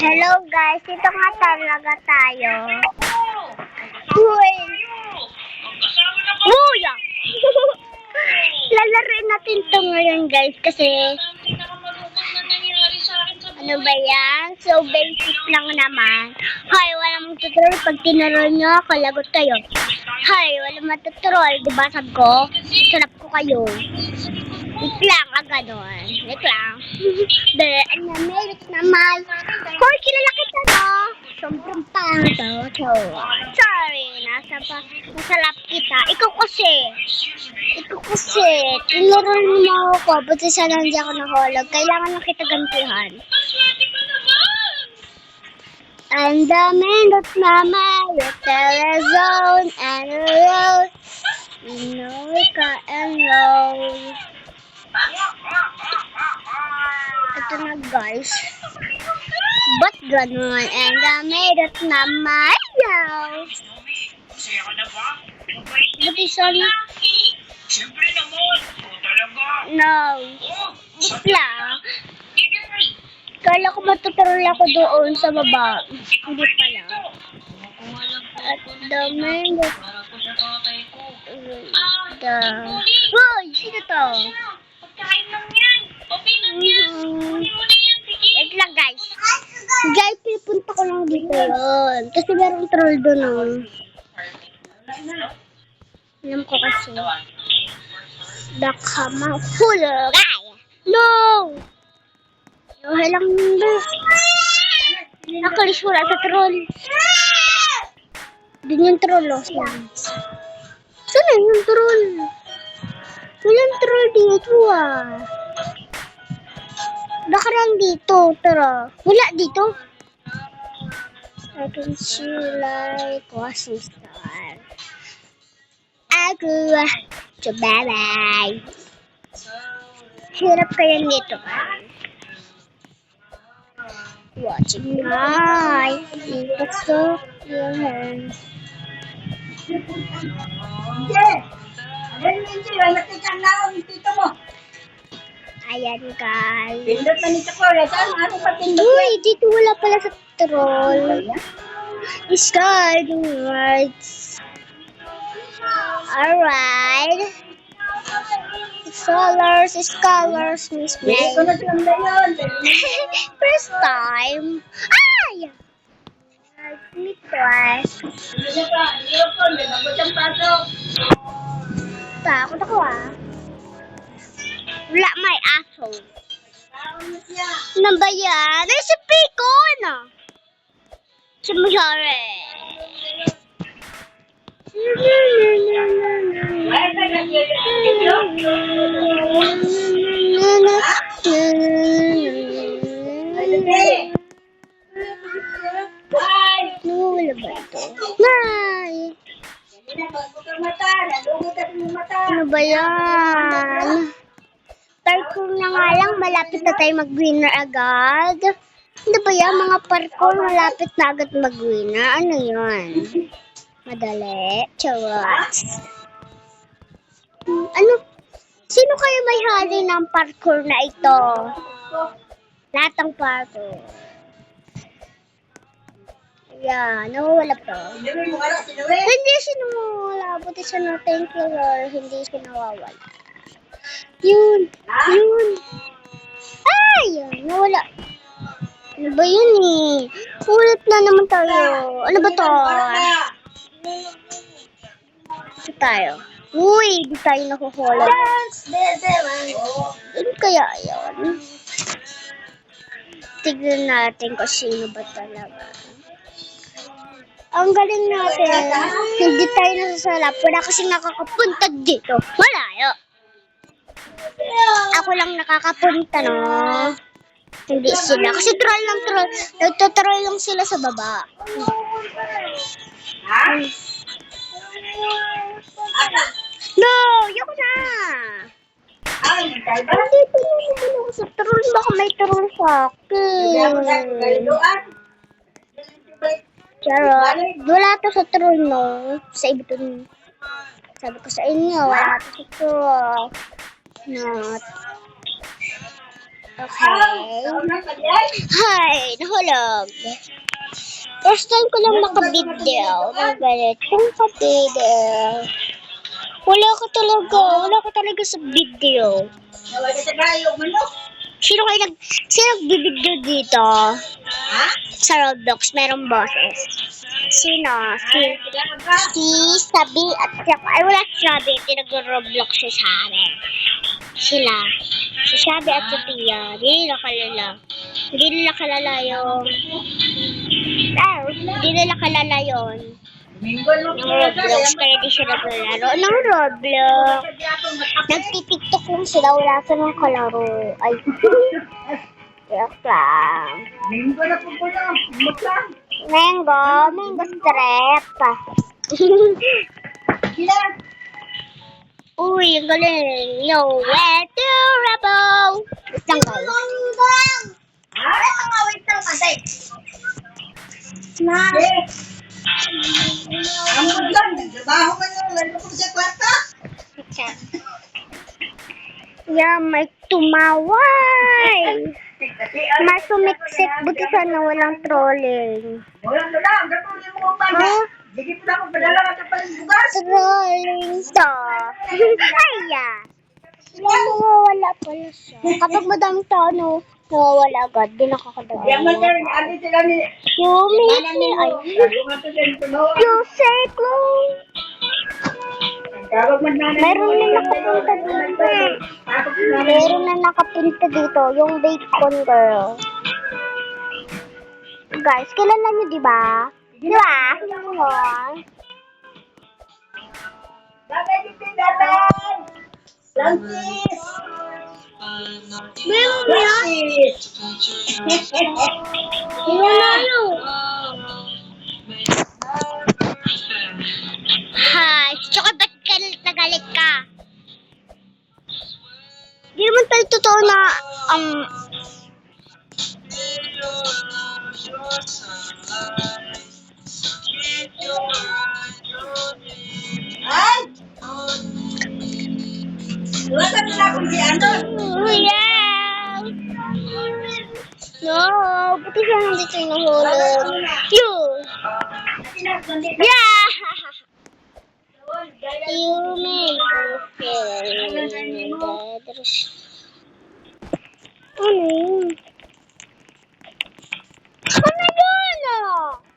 Hello guys, ito nga talaga tayo. Uy! Buya! Lalaroin natin to ngayon guys kasi ano ba yan? So basic lang naman. Hi, walang magtutroll. Pag tinuro nyo ako, lagot kayo. Hi, walang matutroll. Diba sabi ko? Sarap ko kayo. Wait lang, ah, ganon. Wait lang. De, ano, merit naman. Hoy, kilala kita, no? Sobrang pangit, oh. So, sorry, nasa pa, nasa lap kita. Ikaw kasi. Ikaw kasi. Tinuro mo ako. Buti sana hindi ako nahulog. Kailangan na kita gantihan. And the minute mama, your telezone and a road. You know we got and roll. Ito na guys. Ba't ganun? And the minute mama, yaw. Masaya ka na ba? Buti sana. Siyempre naman. Talaga. No. Wait lang. Kala ko matuturol ako doon sa baba. Hindi pala. At ko. the... Hoy! Sino to? Pagkain lang yan. Lang yan. Mm. Kunin mo na yan. Sige. Wait lang guys. Guys, pipunta ko lang dito yun. Kasi merong troll doon oh. Alam ko kasi. Baka mahulog. Ay! No! Okay lang ba? Nakalis wala sa troll. Doon yung troll oh. Saan? Yung troll? Walang troll dito ah. Baka lang dito, tara. Wala dito. I can see like watching star. Ako, so bye-bye. Hirap kaya nito ka. Watching night, dito sa yan. Ayan guys. Pindot na ni Chakora. Saan ano pa pindot? Uy, dito wala pala sa troll. Sky words. Alright. Scholars, scholars, Miss dayon. First time. Ay! Me twice. Takot ako ah. Wala may aso. Taon na siya. Ano ba yan? Ay, si nga lang, malapit na tayo mag-winner agad. Ano ba yan, mga parkour, malapit na agad mag-winner? Ano yun? Madali. Charot. Ano? Sino kaya may hali ng parkour na ito? Lahat ng parkour. Ayan, nawawala pa. Hindi siya nawawala. Buti siya na thank you Lord. Hindi siya nawawala. Yun. Yun. Ay! Yun. Nawala. Ano ba yun eh? Ulit na naman tayo. Ano ba to? Ito tayo. Uy, di tayo dance. Ano kaya yun? Tignan natin kung sino ba talaga. Ang galing natin. Hindi tayo nasasalap. Wala kasi nakakapunta dito. Malayo. Ako lang nakakapunta, no? Hindi sila. Kasi troll lang troll. Nagtotroll lang sila sa baba. No! Yoko na! Ay? Andito na naman ako sa troll. Baka may troll sa akin. Charot. Wala to sa troll, no? Sa to. Sabi ko sa inyo, wala to sa troll. Not. Okay. Hi, nahulog. First time ko lang naka-video ng ganitong ka-video. Wala ko talaga, wala ko talaga sa video. Nawag ka gayo mo no? Sino kayo nag, sino nagbibideo dito? Ha? Sa Roblox, merong boses. Sino? Si, si Sabi at saka, ay wala si Sabi, hindi nag-Roblox siya sa amin. Sila. Si Sabi at Sophia, hindi nila kalala. Hindi nila kalala yung, ah, hindi nila kalala yun. Roblox, kaya di sila naglalaro ng Roblox. Nagtitiktok lang sila, wala silang kalaro. Ay, Joke lang. Minggo na po po lang. Mango, mango strep. Uy, ang galing. Yo, where to rebel? Isang guys. Ha? Mga wait lang patay. Na. Amo lang. Trabaho man yun. Lalo ko sa kwarta. Yeah, may tumaway. May sumiksik. Buti sana walang trolling. Walang dala. Gatuloy mo ang pala. Huh? Sige po na akong padala ka sa bugas. Trolling to. Aya. Nawawala pala siya. Kapag madaming tao, no, nawawala agad. Di nakakadala. Diyan man sir. Abi sila ni. Yumi. Ay. You say close. Meron na nakapunta dito. Meron na nakapunta dito, yung bacon girl. Guys, kilala niyo di ba? Di ba? Kilala mo? Babay dito dadan. Lantis. Meron Lantis. Wala yun. Ito siya nandito yung nahulog. Yun! Yeah! You oh may go Ano?